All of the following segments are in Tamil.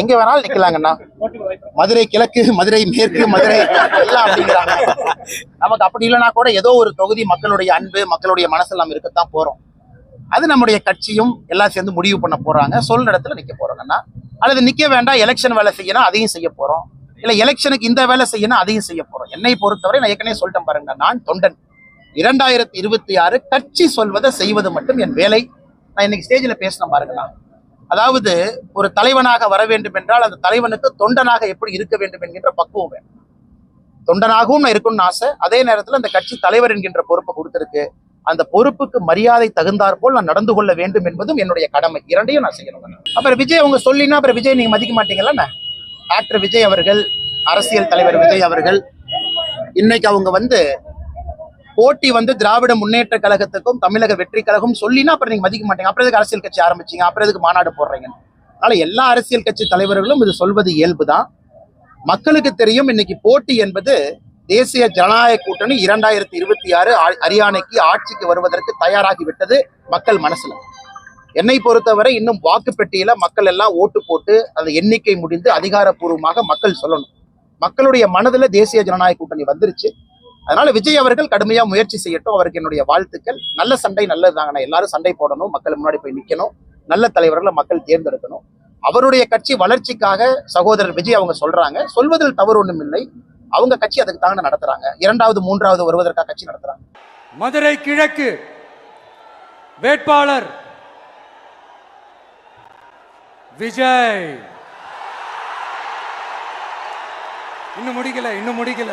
எங்க வேணாலும் நிக்கலாங்கண்ணா. மதுரை கிழக்கு மதுரை மேற்கு மதுரை எல்லாம் அப்படிங்கிறாங்க. நமக்கு அப்படி இல்லைன்னா கூட ஏதோ ஒரு தொகுதி மக்களுடைய அன்பு மக்களுடைய மனசில் நம்ம இருக்கத்தான் போறோம். அது நம்முடைய கட்சியும் எல்லாம் சேர்ந்து முடிவு பண்ண போறாங்க. சொல் இடத்துல நிக்க போறாங்கன்னா அல்லது நிக்க வேண்டாம் எலெக்ஷன் வேலை செய்யணும் அதையும் செய்ய போறோம். இல்ல எலெக்ஷனுக்கு இந்த வேலை செய்யணும் அதையும் செய்ய போறோம். என்னை பொறுத்தவரை நான் ஏற்கனவே சொல்லிட்டேன் பாருங்க நான் தொண்டன். இரண்டாயிரத்தி இருபத்தி ஆறு கட்சி சொல்வதை செய்வது மட்டும் என் வேலை. நான் இன்னைக்கு ஸ்டேஜில் பேசினேன் பாருங்களா அதாவது ஒரு தலைவனாக வர வேண்டும் என்றால் அந்த தலைவனுக்கு தொண்டனாக எப்படி இருக்க வேண்டும் என்கின்ற பக்குவம் வேணும். தொண்டனாகவும் நான் இருக்கணும்னு ஆசை. அதே நேரத்தில் அந்த கட்சி தலைவர் என்கின்ற பொறுப்பை கொடுத்துருக்கு. அந்த பொறுப்புக்கு மரியாதை தகுந்தாற் போல் நான் நடந்து கொள்ள வேண்டும் என்பதும் என்னுடைய கடமை. இரண்டையும் நான் செய்யணும். அப்புறம் விஜய் அவங்க சொல்லினா அப்புறம் விஜய் நீங்க மதிக்க மாட்டீங்களா ஆக்டர் விஜய் அவர்கள் அரசியல் தலைவர் விஜய் அவர்கள் இன்னைக்கு அவங்க வந்து போட்டி வந்து திராவிட முன்னேற்ற கழகத்துக்கும் தமிழக வெற்றி கழகம் சொல்லினா அப்புறம் நீங்க மதிக்க மாட்டீங்க. அப்புறம் எதுக்கு அரசியல் கட்சி ஆரம்பிச்சீங்க? அப்புறம் எதுக்கு மாநாடு போடுறீங்க? அதனால எல்லா அரசியல் கட்சி தலைவர்களும் இது சொல்வது இயல்புதான். மக்களுக்கு தெரியும் இன்னைக்கு போட்டி என்பது தேசிய ஜனநாயக கூட்டணி இரண்டாயிரத்தி இருபத்தி ஆறு ஹரியானைக்கு ஆட்சிக்கு வருவதற்கு தயாராகி விட்டது மக்கள் மனசுல. என்னை பொறுத்தவரை இன்னும் வாக்குப்பெட்டியில மக்கள் எல்லாம் ஓட்டு போட்டு அந்த எண்ணிக்கை முடிந்து அதிகாரப்பூர்வமாக மக்கள் சொல்லணும். மக்களுடைய மனதுல தேசிய ஜனநாயக கூட்டணி வந்துருச்சு. அதனால விஜய் அவர்கள் கடுமையா முயற்சி செய்யட்டும். அவருக்கு என்னுடைய வாழ்த்துக்கள். நல்ல சண்டை நல்லதுதாங்கண்ணா. எல்லாரும் சண்டை போடணும். மக்கள் முன்னாடி போய் நிக்கணும். நல்ல தலைவர்களை மக்கள் தேர்ந்தெடுக்கணும். அவருடைய கட்சி வளர்ச்சிக்காக சகோதரர் விஜய் அவங்க சொல்றாங்க. சொல்வதில் தவறு ஒண்ணும் இல்லை. அவங்க கட்சி அதுக்கு தாங்க நடத்துறாங்க. இரண்டாவது மூன்றாவது வருவதற்காக கட்சி நடத்துறாங்க. மதுரை கிழக்கு வேட்பாளர் விஜய். இன்னும் முடிக்கல இன்னும் முடிக்கல.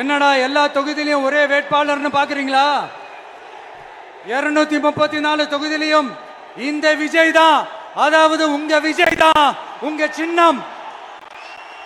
என்னடா எல்லா தொகுதியிலையும் ஒரே வேட்பாளர்னு பாக்குறீங்களா? இருநூத்தி முப்பத்தி நாலு தொகுதியிலையும் இந்த விஜய் தான். அதாவது உங்க விஜய் தான். உங்க சின்னம்.